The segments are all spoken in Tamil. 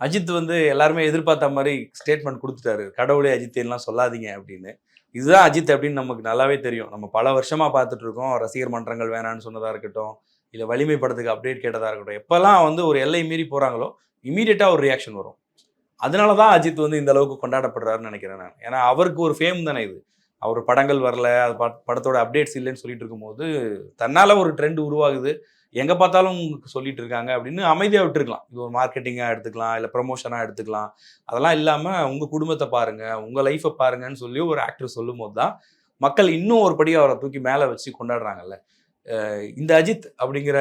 அஜித் வந்து எல்லாருமே எதிர்பார்த்த மாதிரி ஸ்டேட்மெண்ட் கொடுத்துட்டாரு. கடவுளே அஜித்தேன்லாம் சொல்லாதீங்க அப்படின்னு. இதுதான் அஜித் அப்படின்னு நமக்கு நல்லாவே தெரியும். நம்ம பல வருஷமா பார்த்துட்டு இருக்கோம் ரசிகர் மன்றங்கள் வேணான்னு சொன்னதாக இருக்கட்டும் இல்லை வலிமை படத்துக்கு அப்டேட் கேட்டதாக இருக்கட்டும் எப்போல்லாம் வந்து ஒரு எல்லை மீறி போகிறாங்களோ இமீடியட்டாக ஒரு ரியாக்ஷன் வரும். அதனால தான் அஜித் வந்து இந்த அளவுக்கு கொண்டாடப்படுறாருன்னு நினைக்கிறேன் நான். ஏன்னா அவருக்கு ஒரு ஃபேம் தானே இது. அவர் படங்கள் வரல அது படத்தோட அப்டேட்ஸ் இல்லைன்னு சொல்லிட்டு இருக்கும்போது தன்னால் ஒரு ட்ரெண்ட் உருவாகுது. எங்க பார்த்தாலும் உங்களுக்கு சொல்லிட்டு இருக்காங்க அப்படின்னு அமைதியா விட்டுருக்கலாம். இது ஒரு மார்க்கெட்டிங்கா எடுத்துக்கலாம் இல்ல ப்ரொமோஷனா எடுத்துக்கலாம். அதெல்லாம் இல்லாம உங்க குடும்பத்தை பாருங்க உங்க லைஃப்பை பாருங்கன்னு சொல்லி ஒரு ஆக்டர் சொல்லும் போது தான் மக்கள் இன்னும் ஒரு படி அவரை தூக்கி மேல வச்சு கொண்டாடுறாங்கல்ல. இந்த அஜித் அப்படிங்கிற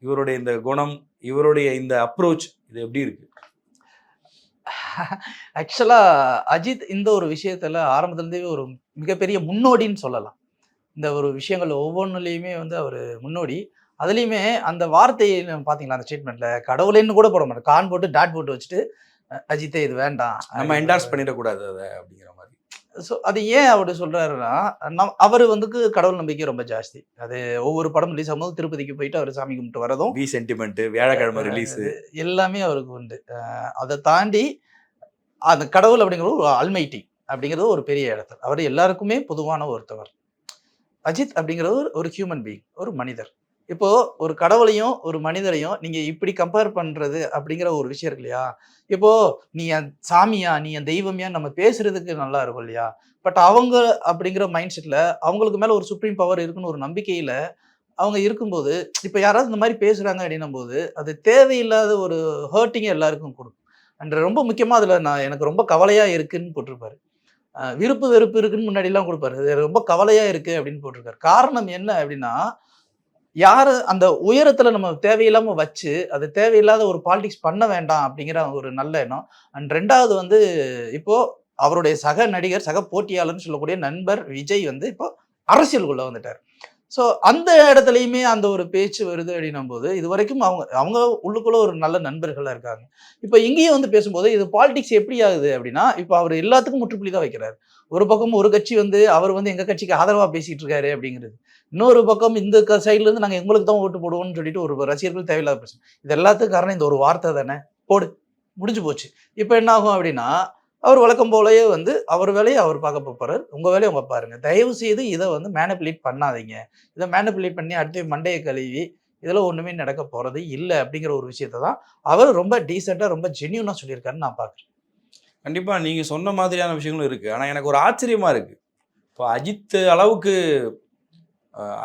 இவருடைய இந்த குணம் இவருடைய இந்த அப்ரோச் இது எப்படி இருக்கு? ஆக்சுவலா அஜித் இந்த ஒரு விஷயத்துல ஆரம்பத்துலேருந்தே ஒரு மிகப்பெரிய முன்னோடின்னு சொல்லலாம். இந்த ஒரு விஷயங்கள் ஒவ்வொன்றுலேயுமே வந்து அவர் முன்னோடி. அதுலேயுமே அந்த வார்த்தையை நம்ம பார்த்தீங்களா அந்த ஸ்டேட்மெண்ட்ல கடவுளேன்னு கூட போட மாட்டோம். கான் போட்டு டாட் போட்டு வச்சுட்டு அஜித்தே இது வேண்டாம். நம்ம என்டார்ஸ் பண்ணிடக்கூடாது அதை அப்படிங்கிற மாதிரி. ஸோ அது ஏன் அவர் சொல்றாருன்னா நம் அவர் வந்து கடவுள் நம்பிக்கை ரொம்ப ஜாஸ்தி. அது ஒவ்வொரு படம் ரிலீஸ் ஆகும்போது திருப்பதிக்கு போயிட்டு அவர் சாமி கும்பிட்டு வரதும் வி சென்டிமெண்ட் வியாழக்கிழமை ரிலீஸ் எல்லாமே அவருக்கு உண்டு. அதை தாண்டி அந்த கடவுள் அப்படிங்கிறது ஒரு அல்மைட்டி அப்படிங்கிறது ஒரு பெரிய இடத்துல. அவர் எல்லாருக்குமே பொதுவான ஒருத்தவர். அஜித் அப்படிங்கிறது ஒரு- ஒரு ஹியூமன் பீயிங் ஒரு மனிதர். இப்போ ஒரு கடவுளையும் ஒரு மனிதரையும் நீங்க இப்படி கம்பேர் பண்றது அப்படிங்கிற ஒரு விஷயம் இருக்கு இல்லையா? இப்போ நீ என் சாமியா நீ என் தெய்வமியா நம்ம பேசுறதுக்கு நல்லா இருக்கும் இல்லையா? பட் அவங்க அப்படிங்கிற மைண்ட் செட்ல அவங்களுக்கு மேல ஒரு சுப்ரீம் பவர் இருக்குன்னு ஒரு நம்பிக்கையில அவங்க இருக்கும்போது இப்போ யாராவது இந்த மாதிரி பேசுறாங்க அப்படின்னும் போது அது தேவையில்லாத ஒரு ஹர்ட்டிங்க எல்லாருக்கும் கொடுக்கும். அண்ட் ரொம்ப முக்கியமா அதுல நான் எனக்கு ரொம்ப கவலையா இருக்குன்னு போட்டிருப்பாரு. விருப்பு வெறுப்பு இருக்குன்னு முன்னாடிலாம் கொடுப்பாரு. ரொம்ப கவலையா இருக்கு அப்படின்னு போட்டிருக்காரு. காரணம் என்ன அப்படின்னா யார் அந்த உயரத்தில் நம்ம தேவையில்லாமல் வச்சு அது தேவையில்லாத ஒரு பாலிடிக்ஸ் பண்ண வேண்டாம் அப்படிங்கிற ஒரு நல்ல எண்ணம். அண்ட் ரெண்டாவது வந்து இப்போ அவருடைய சக நடிகர் சக போட்டியாளர்னு சொல்லக்கூடிய நண்பர் விஜய் வந்து இப்போ அரசியலுக்குள்ளே வந்துட்டார். ஸோ அந்த இடத்துலையுமே அந்த ஒரு பேச்சு வருது அப்படின்னும் போது இது வரைக்கும் அவங்க அவங்க உள்ளுக்குள்ள ஒரு நல்ல நண்பர்களாக இருக்காங்க. இப்போ இங்கேயும் வந்து பேசும்போது இது பாலிடிக்ஸ் எப்படி ஆகுது அப்படின்னா இப்போ அவர் எல்லாத்துக்கும் முற்றுப்புள்ளி தான் வைக்கிறார். ஒரு பக்கம் ஒரு கட்சி வந்து அவர் வந்து எங்கள் கட்சிக்கு ஆதரவாக பேசிகிட்டு இருக்காரு அப்படிங்கிறது. இன்னொரு பக்கம் இந்த க- side நாங்கள் எங்களுக்கு தான் ஓட்டு போடுவோம்னு சொல்லிட்டு ஒரு ரசிகர்கள் தேவையில்லாத பிரச்சனை. இது எல்லாத்துக்கும் காரணம் இந்த ஒரு வார்த்தை தானே? போடு. முடிஞ்சு போச்சு. இப்போ என்ன ஆகும் அப்படின்னா அவர் வழக்கம் போலயே வந்து அவர் வேலையை அவர் பார்க்க போறாரு. உங்க வேலையை உங்க பாருங்க. தயவு செய்து இதை வந்து மேனிப்புலேட் பண்ணாதீங்க. இதை மேனிப்புலேட் பண்ணி அடுத்து மண்டையை கழுவி இதில் ஒண்ணுமே நடக்க போறது இல்லை அப்படிங்கிற ஒரு விஷயத்தை தான் அவர் ரொம்ப டீசெண்டாக ரொம்ப ஜென்யூனாக சொல்லியிருக்காருன்னு நான் பார்க்குறேன். கண்டிப்பா நீங்க சொன்ன மாதிரியான விஷயங்களும் இருக்கு. ஆனா எனக்கு ஒரு ஆச்சரியமா இருக்கு. இப்போ அஜித் அளவுக்கு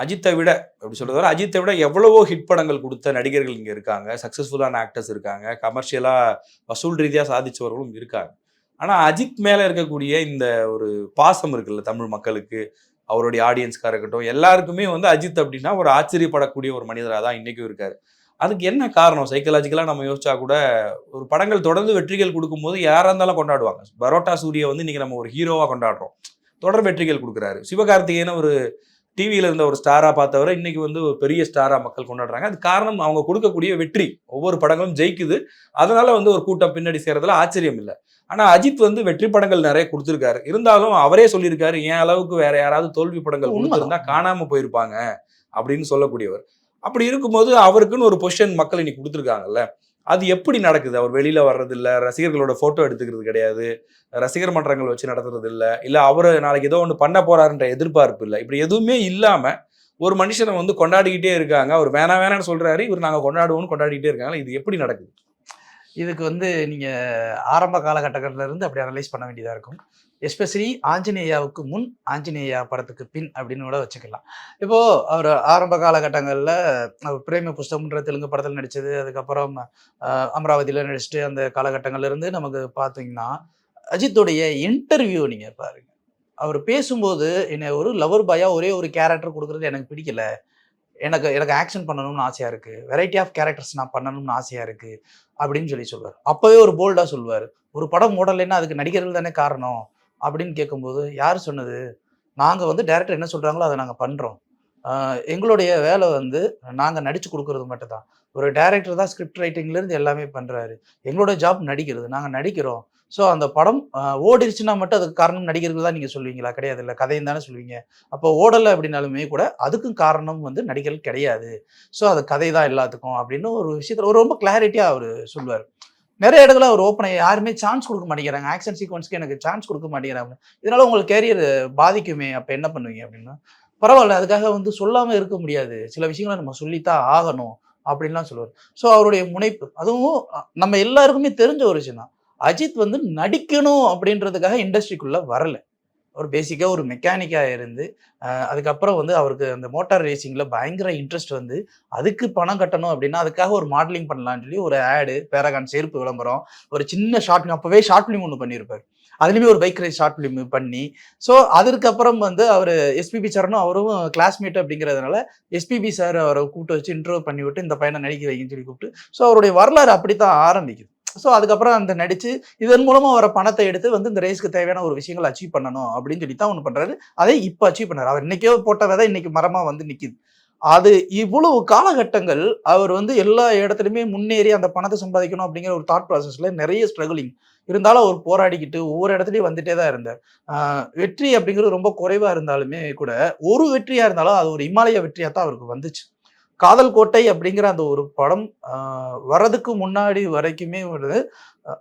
அஜித்தை விட அப்படி சொல்றத அஜித்தை விட எவ்வளவோ ஹிட் படங்கள் கொடுத்த நடிகர்கள் இங்க இருக்காங்க. சக்சஸ்ஃபுல்லான ஆக்டர்ஸ் இருக்காங்க. கமர்ஷியலா வசூல் ரீதியா சாதிச்சவர்களும் இருக்காங்க. ஆனால் அஜித் மேலே இருக்கக்கூடிய இந்த ஒரு பாசம் இருக்குல்ல தமிழ் மக்களுக்கு அவருடைய ஆடியன்ஸ்க்காக இருக்கட்டும் எல்லாருக்குமே வந்து அஜித் அப்படின்னா ஒரு ஆச்சரியப்படக்கூடிய ஒரு மனிதராக தான் இன்றைக்கும் இருக்கார். அதுக்கு என்ன காரணம்? சைக்கலாஜிக்கலாக நம்ம யோசிச்சா கூட ஒரு படங்கள் தொடர்ந்து வெற்றிகள் கொடுக்கும்போது யாராக இருந்தாலும் கொண்டாடுவாங்க. பரோட்டா சூரிய வந்து இன்றைக்கி நம்ம ஒரு ஹீரோவாக கொண்டாடுறோம். தொடர் வெற்றிகள் கொடுக்குறாரு. சிவகார்த்திகேயன் ஒரு டிவியில் இருந்த ஒரு ஸ்டாராக பார்த்தவரை இன்னைக்கு வந்து ஒரு பெரிய ஸ்டாராக மக்கள் கொண்டாடுறாங்க. அது காரணம் அவங்க கொடுக்கக்கூடிய வெற்றி. ஒவ்வொரு படங்களும் ஜெயிக்குது. அதனால வந்து ஒரு கூட்டம் பின்னாடி சேர்றதுல ஆச்சரியம் இல்லை. ஆனா அஜித் வந்து வெற்றி படங்கள் நிறைய கொடுத்துருக்காரு. இருந்தாலும் அவரே சொல்லியிருக்காரு என் அளவுக்கு வேற யாராவது தோல்வி படங்கள். கொடுத்திருந்தா காணாம போயிருப்பாங்க அப்படின்னு சொல்லக்கூடியவர். அப்படி இருக்கும்போது அவருக்குன்னு ஒரு பொசிஷன் மக்கள் இன்னைக்கு கொடுத்துருக்காங்கல்ல அது எப்படி நடக்குது? அவர் வெளியில வர்றது இல்ல ரசிகர்களோட போட்டோ எடுத்துக்கிறது கிடையாது ரசிகர் மன்றங்கள் வச்சு நடத்துறது இல்ல இல்ல அவர் நாளைக்கு ஏதோ ஒன்று பண்ண போறாருன்ற எதிர்பார்ப்பு இல்லை. இப்படி எதுவுமே இல்லாம ஒரு மனுஷனை வந்து கொண்டாடிக்கிட்டே இருக்காங்க. அவர் வேணாம் வேணாம்னு சொல்றாரு இவர் நாங்க கொண்டாடுவோம்னு கொண்டாடிக்கிட்டே இருக்காங்க. இது எப்படி நடக்குது? இதுக்கு வந்து நீங்கள் ஆரம்ப காலகட்டத்திலிருந்து அப்படி அனலைஸ் பண்ண வேண்டியதாக இருக்கும். எஸ்பெஷலி ஆஞ்சநேயாவுக்கு முன் ஆஞ்சநேயா படத்துக்கு பின் அப்படின்னு கூட வச்சுக்கலாம். இப்போது அவர் ஆரம்ப காலகட்டங்களில் அவர் பிரேம புஸ்தகம்ன்ற தெலுங்கு படத்தில் நடித்தது அதுக்கப்புறம் அமராவதியில் நடிச்சுட்டு அந்த காலகட்டங்கள்லேருந்து நமக்கு பார்த்தீங்கன்னா அஜித்துடைய இன்டர்வியூ நீங்கள் பாருங்கள் அவர் பேசும்போது என்னை ஒரு லவர் பாயாக ஒரே ஒரு கேரக்டர் கொடுக்குறது எனக்கு பிடிக்கல. எனக்கு எனக்கு ஆக்ஷன் பண்ணணும்னு ஆசையாக இருக்குது வெரைட்டி ஆஃப் கேரக்டர்ஸ் நான் பண்ணணும்னு ஆசையாக இருக்குது அப்படின்னு சொல்லி சொல்வார். அப்போவே ஒரு போல்டாக சொல்லுவார் ஒரு படம் ஓடலைன்னா அதுக்கு நடிகர்கள் தானே காரணம் அப்படின்னு கேட்கும்போது யார் சொன்னது? நாங்கள் வந்து டேரக்டர் என்ன சொல்கிறாங்களோ அதை நாங்கள் பண்ணுறோம் எங்களுடைய வேலை வந்து நாங்கள் நடித்து கொடுக்கறது மட்டும் தான் ஒரு டேரக்டர் தான் ஸ்கிரிப்ட் ரைட்டிங்லேருந்து எல்லாமே பண்ணுறாரு எங்களோட ஜாப் நடிக்கிறது. நாங்கள் நடிக்கிறோம். ஸோ அந்த படம் ஓடிருச்சுன்னா மட்டும் அதுக்கு காரணம் நடிகர்கள் தான் நீங்கள் சொல்லுவீங்களா? கிடையாது இல்லை. கதையும் தானே சொல்லுவீங்க. அப்போ ஓடலை அப்படின்னாலுமே கூட அதுக்கும் காரணம் வந்து நடிகர்கள் கிடையாது. ஸோ அது கதை தான் எல்லாத்துக்கும் அப்படின்னு ஒரு விஷயத்தில் ஒரு ரொம்ப கிளாரிட்டியாக அவர் சொல்லுவார். நிறைய இடத்துல அவர் ஓப்பனை யாருமே சான்ஸ் கொடுக்க மாட்டேங்கிறாங்க. ஆக்ஷன் சீக்வன்ஸ்க்கு எனக்கு சான்ஸ் கொடுக்க மாட்டேங்கிறாங்க. இதனால உங்களுக்கு கேரியர் பாதிக்குமே. அப்போ என்ன பண்ணுவீங்க அப்படின்னா? பரவாயில்ல. அதுக்காக வந்து சொல்லாமல் இருக்க முடியாது. சில விஷயங்களை நம்ம சொல்லித்தான் ஆகணும் அப்படின்லாம் சொல்லுவார். ஸோ அவருடைய முனைப்பு அதுவும் நம்ம எல்லாருக்குமே தெரிஞ்ச ஒரு விஷயம் தான் அஜித் வந்து நடிக்கணும் அப்படின்றதுக்காக இண்டஸ்ட்ரிக்குள்ள வரல. அவர் பேசிக்காக ஒரு மெக்கானிக்காக இருந்து அதுக்கப்புறம் வந்து அவருக்கு அந்த மோட்டார் ரேசிங்கில் பயங்கர இன்ட்ரெஸ்ட் வந்து அதுக்கு பணம் கட்டணும் அப்படின்னா அதுக்காக ஒரு மாடலிங் பண்ணலான்னு சொல்லி ஒரு ஆடு பேரகான் செருப்பு விளம்பரம் ஒரு சின்ன ஷார்ட் ஃபிலிம் அப்போவே ஷார்ட் ஃபிலிம் ஒன்று பண்ணியிருப்பார் அதுலேயுமே ஒரு பைக் ரேஸ் ஷார்ட் ஃபிலிம் பண்ணி ஸோ அதுக்கப்புறம் வந்து அவர் எஸ்பிபி சரணும் அவரும் கிளாஸ்மேட் அப்படிங்கிறதுனால எஸ்பிபி சார் அவரை கூப்பிட்டு வச்சு இன்டர்வியூ பண்ணி விட்டு இந்த பையனை நடிக்க வைங்கன்னு சொல்லி கூப்பிட்டு ஸோ அவருடைய வரலாறு அப்படி தான் ஆரம்பிக்குது. ஸோ அதுக்கப்புறம் அந்த நடிச்சு இதன் மூலமா வர பணத்தை எடுத்து வந்து இந்த ரேஸ்க்கு தேவையான ஒரு விஷயங்களை அச்சீவ் பண்ணணும் அப்படின்னு சொல்லி தான் ஒன்று பண்ணுறாரு அதை இப்போ அச்சீவ் பண்ணார். அவர் இன்னைக்கோ போட்ட விதை இன்னைக்கு மரமாக வந்து நிற்கிது அது இவ்வளவு காலகட்டங்கள் அவர் வந்து எல்லா இடத்துலையுமே முன்னேறி அந்த பணத்தை சம்பாதிக்கணும் அப்படிங்கிற ஒரு தாட் ப்ராசஸில் நிறைய ஸ்ட்ரகிளிங் இருந்தாலும் அவர் போராடிக்கிட்டு ஒவ்வொரு இடத்துலையும் வந்துட்டே தான் இருந்தார். வெற்றி அப்படிங்கிறது ரொம்ப குறைவாக இருந்தாலுமே கூட ஒரு வெற்றியாக இருந்தாலும் அது ஒரு இமாலய வெற்றியாக தான் அவருக்கு வந்துச்சு. காதல் கோட்டை அப்படிங்கிற அந்த ஒரு படம் வர்றதுக்கு முன்னாடி வரைக்குமே வந்து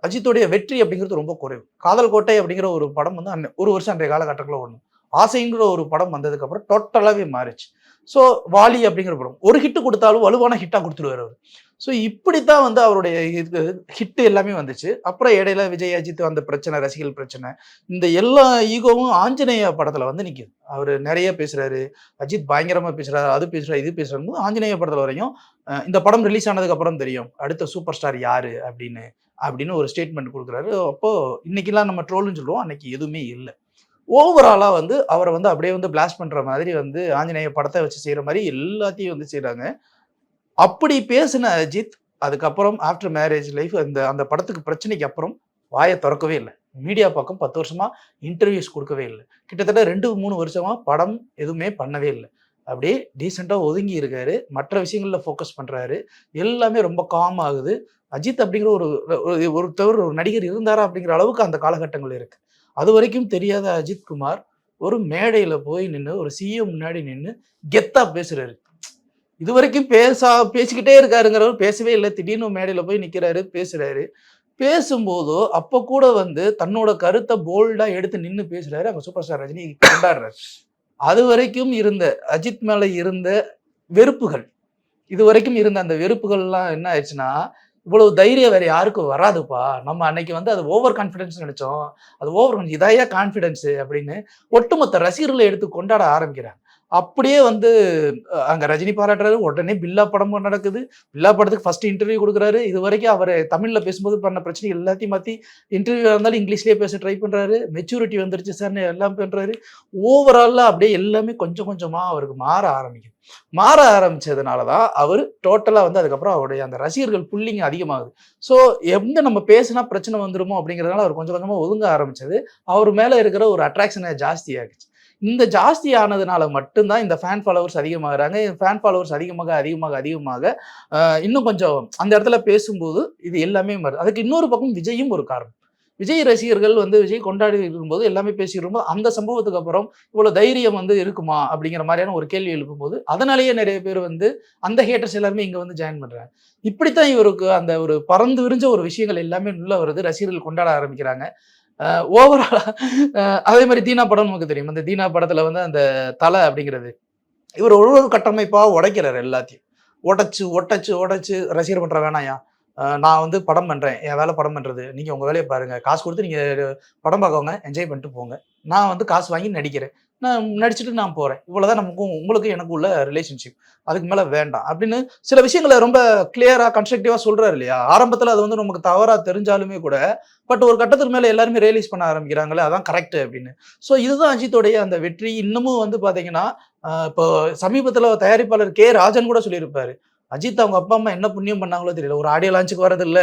அஜித்துடைய வெற்றி அப்படிங்கிறது ரொம்ப குறைவு. காதல் கோட்டை அப்படிங்கிற ஒரு படம் வந்து அன்னை- ஒரு வருஷம் அன்றைய காலகட்டத்தில் ஒன்று ஆசைங்கிற ஒரு படம் வந்ததுக்கப்புறம் டோட்டலாகவே மாறிச்சு. ஸோ வாலி அப்படிங்கிற படம். ஒரு ஹிட் கொடுத்தாலும் வலுவான ஹிட்டாக கொடுத்துருவார் அவர். ஸோ இப்படித்தான் வந்து அவருடைய இது ஹிட் எல்லாமே வந்துச்சு. அப்புறம் இடையில விஜய் அஜித் அந்த பிரச்சனை ரசிகர்கள் பிரச்சனை இந்த எல்லா ஈகோவும் ஆஞ்சநேய படத்துல வந்து நிற்கிது அவர் நிறைய பேசுறாரு. அஜித் பயங்கரமா பேசுறாரு அது பேசுறாரு இது பேசுறாரு ஆஞ்சநேய படத்துல வரையும் இந்த படம் ரிலீஸ் ஆனதுக்கு அப்புறம் தெரியும். அடுத்த சூப்பர் ஸ்டார் யாரு அப்படின்னு அப்படின்னு ஒரு ஸ்டேட்மெண்ட் கொடுக்குறாரு. அப்போ இன்னைக்கெல்லாம் நம்ம ட்ரோல்னு சொல்லுவோம். அன்னைக்கு எதுவுமே இல்லை. ஓவராலாக வந்து அவரை வந்து அப்படியே வந்து பிளாஸ்ட் பண்ணுற மாதிரி வந்து ஆஞ்சநேய படத்தை வச்சு செய்கிற மாதிரி எல்லாத்தையும் வந்து செய்கிறாங்க அப்படி பேசின அஜித் அதுக்கப்புறம் ஆஃப்டர் மேரேஜ் லைஃப் அந்த அந்த படத்துக்கு பிரச்சனைக்கு அப்புறம் வாயை திறக்கவே இல்லை. மீடியா பக்கம் பத்து வருஷமா இன்டர்வியூஸ் கொடுக்கவே இல்லை. கிட்டத்தட்ட ரெண்டு மூணு வருஷமா படம் எதுவுமே பண்ணவே இல்லை. அப்படியே டீசெண்டாக ஒதுங்கி இருக்காரு. மற்ற விஷயங்களில் ஃபோக்கஸ் பண்ணுறாரு எல்லாமே ரொம்ப காம் ஆகுது. அஜித் அப்படிங்கிற ஒரு ஒரு- ஒருத்தவர் ஒரு நடிகர் இருந்தாரா அப்படிங்கிற அளவுக்கு அந்த காலகட்டங்கள் இருக்குது அது வரைக்கும் தெரியாத அஜித் குமார் ஒரு மேடையில் போய் நின்று ஒரு சிஎம் முன்னாடி நின்று கெத்தாக பேசுகிறாரு இது வரைக்கும் பேசா பேசிக்கிட்டே இருக்காருங்கிறவர் பேசவே இல்லை. திடீர்னு மேடையில் போய் நிற்கிறாரு பேசுகிறாரு பேசும்போதோ அப்போ கூட வந்து தன்னோட கருத்தை போல்டாக எடுத்து நின்று பேசுகிறாரு அங்கே சூப்பர் ஸ்டார் ரஜினி கொண்டாடுறாரு. அது வரைக்கும் இருந்த அஜித் மேலே இருந்த வெறுப்புகள் இது வரைக்கும் இருந்த அந்த வெறுப்புகள்லாம் என்ன ஆயிடுச்சுன்னா இவ்வளவு தைரியம் வேற யாருக்கும் வராதுப்பா. நம்ம அன்னைக்கு வந்து அது ஓவர் கான்ஃபிடென்ஸ் நினைச்சோம். அது ஓவர் இதையா கான்ஃபிடன்ஸ் அப்படின்னு ஒட்டுமொத்த ரசிகர்களை எடுத்து கொண்டாட ஆரம்பிக்கிறாங்க. அப்படியே வந்து அங்கே ரஜினி பாராட்டுறாரு. உடனே பில்லா படமும் நடக்குது. பில்லா படத்துக்கு ஃபர்ஸ்ட் இன்டர்வியூ கொடுக்குறாரு. இது வரைக்கும் அவர் தமிழில் பேசும்போது பண்ண பிரச்சனை எல்லாத்தையும் மாற்றி இன்டர்வியூ இருந்தாலும் இங்கிலீஷ்லயே பேச ட்ரை பண்ணுறாரு மெச்சூரிட்டி வந்துருச்சு சார்னு எல்லாம் பண்ணுறாரு ஓவராலாக அப்படியே எல்லாமே கொஞ்சம் கொஞ்சமாக அவருக்கு மாற ஆரம்பிக்குது மாற ஆரம்பிச்சதுனால தான் அவர் டோட்டலாக வந்து அதுக்கப்புறம் அவருடைய அந்த ரசிகர்கள் புள்ளிங்க அதிகமாகுது. ஸோ எந்த நம்ம பேசினா பிரச்சனை வந்துடுமோ அப்படிங்கிறதுனால அவர் கொஞ்சம் கொஞ்சமாக ஒதுங்க ஆரம்பிச்சது. அவர் மேலே இருக்கிற ஒரு அட்ராக்ஷனை ஜாஸ்தியாகிடுச்சு இந்த ஜாஸ்தி ஆனதுனால மட்டும்தான் இந்த ஃபேன் ஃபாலோவர்ஸ் அதிகமாகறாங்க. ஃபேன் ஃபாலோவர்ஸ் அதிகமாக அதிகமாக அதிகமாக இன்னும் கொஞ்சம் அந்த இடத்துல பேசும்போது இது எல்லாமே மாறுது அதுக்கு இன்னொரு பக்கம் விஜயும் ஒரு காரணம். விஜய் ரசிகர்கள் வந்து விஜய் கொண்டாடி இருக்கும்போது எல்லாமே பேசியிருக்கும்போது அந்த சம்பவத்துக்கு அப்புறம் இவ்வளோ தைரியம் வந்து இருக்குமா? அப்படிங்கிற மாதிரியான ஒரு கேள்வி எழுப்பும்போது அதனாலேயே நிறைய பேர் வந்து அந்த ஹேட்டர்ஸ் எல்லாருமே இங்கே வந்து ஜாயின் பண்ணுறாங்க இப்படித்தான் இவருக்கு அந்த ஒரு பறந்து விரிஞ்ச ஒரு விஷயங்கள் எல்லாமே உள்ள வருது. ரசிகர்கள் கொண்டாட ஆரம்பிக்கிறாங்க. ஓவராலாக அதே மாதிரி தீனா படம் நமக்கு தெரியும். அந்த தீனா படத்தில் வந்து அந்த தலை அப்படிங்கிறது இவர் ஒரு ஒரு கட்டமைப்பாக உடைக்கிறார் எல்லாத்தையும். உடைச்சு ஒட்டச்சு உடைச்சு ரசிகர் பண்ணுற வேணாயா? நான் வந்து படம் பண்ணுறேன் என் வேலை படம் பண்ணுறது நீங்கள் உங்கள் வேலையை பாருங்க. காசு கொடுத்து நீங்கள் படம் பார்க்கவங்க என்ஜாய் பண்ணிட்டு போங்க. நான் வந்து காசு வாங்கி நடிக்கிறேன். நான் நடிச்சுட்டு நான் போகிறேன் இவ்வளோதான் நமக்கும் உங்களுக்கும் எனக்கு உள்ள ரிலேஷன்ஷிப் அதுக்கு மேலே வேண்டாம். அப்படின்னு சில விஷயங்களை ரொம்ப கிளியராக கன்ஸ்ட்ரக்டிவாக சொல்கிறாரு இல்லையா? ஆரம்பத்தில் அது வந்து நமக்கு தவறாக தெரிஞ்சாலுமே கூட பட் ஒரு கட்டத்துக்கு மேலே எல்லாருமே ரியலைஸ் பண்ண ஆரம்பிக்கிறாங்களே அதான் கரெக்ட் அப்படின்னு. ஸோ இதுதான் அஜித்தோடைய அந்த வெற்றி. இன்னமும் வந்து பார்த்தீங்கன்னா இப்போ சமீபத்தில் தயாரிப்பாளர் கே. ராஜன் கூட சொல்லியிருப்பாரு. அஜித் அவங்க அப்பா அம்மா என்ன புண்ணியம் பண்ணாங்களோ தெரியல. ஒரு ஆடியோ லான்ச்சுக்கு வரதில்ல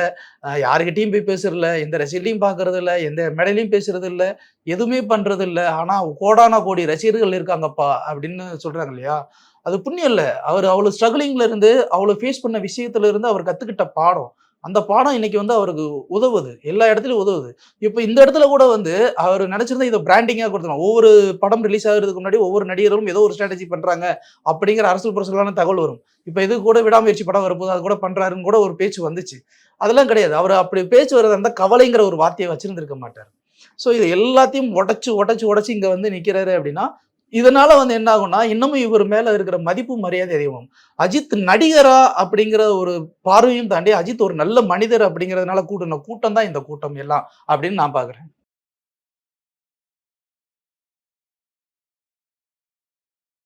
யாருக்கிட்டையும் போய் பேசுறதில்ல. எந்த ரசிகர்லையும் பார்க்கறது இல்லை எந்த மேடையிலையும் பேசுறது இல்லை எதுவுமே பண்றது இல்லை ஆனால் கோடான கோடி ரசிகர்கள் இருக்காங்கப்பா அப்படின்னு சொல்றாங்க இல்லையா? அது புண்ணியம் இல்லை. அவர் அவ்வளோ ஸ்ட்ரகிளிங்ல இருந்து அவ்வளோ ஃபேஸ் பண்ண விஷயத்துல இருந்து அவர் கத்துக்கிட்ட பாடம். அந்த பாடம் இன்னைக்கு வந்து அவருக்கு உதவுது. எல்லா இடத்துலையும் உதவுது. இப்போ இந்த இடத்துல கூட வந்து அவர் நினைச்சிருந்தா இதை பிராண்டிங்காக கொடுத்துருவோம் ஒவ்வொரு படம் ரிலீஸ் ஆகிறதுக்கு முன்னாடி ஒவ்வொரு நடிகரும் ஏதோ ஒரு ஸ்ட்ராட்டஜி பண்றாங்க அப்படிங்கிற அரசு புரசலான தகவல் வரும். இப்போ இது கூட விடாமுயற்சி படம் வரும்போது அது கூட பண்றாருன்னு கூட ஒரு பேச்சு வந்துச்சு. அதெல்லாம் கிடையாது. அவர் அப்படி பேச்சு வர்றதா இருந்தால் கவலைங்கிற ஒரு வார்த்தையை வச்சிருந்திருக்க மாட்டார். ஸோ இது எல்லாத்தையும் உடச்சு உடச்சு உடச்சு இங்கே வந்து நிற்கிறாரு அப்படின்னா இதனால வந்து என்ன ஆகும்னா இன்னமும் இவர் மேல இருக்கிற மதிப்பு மரியாதை அதிகமாகும் அஜித் நடிகரா அப்படிங்கிற ஒரு பார்வையும் தாண்டி அஜித் ஒரு நல்ல மனிதர் அப்படிங்கிறதுனால கூட்டின கூட்டம் தான் இந்த கூட்டம் எல்லாம் அப்படின்னு நான் பாக்குறேன்.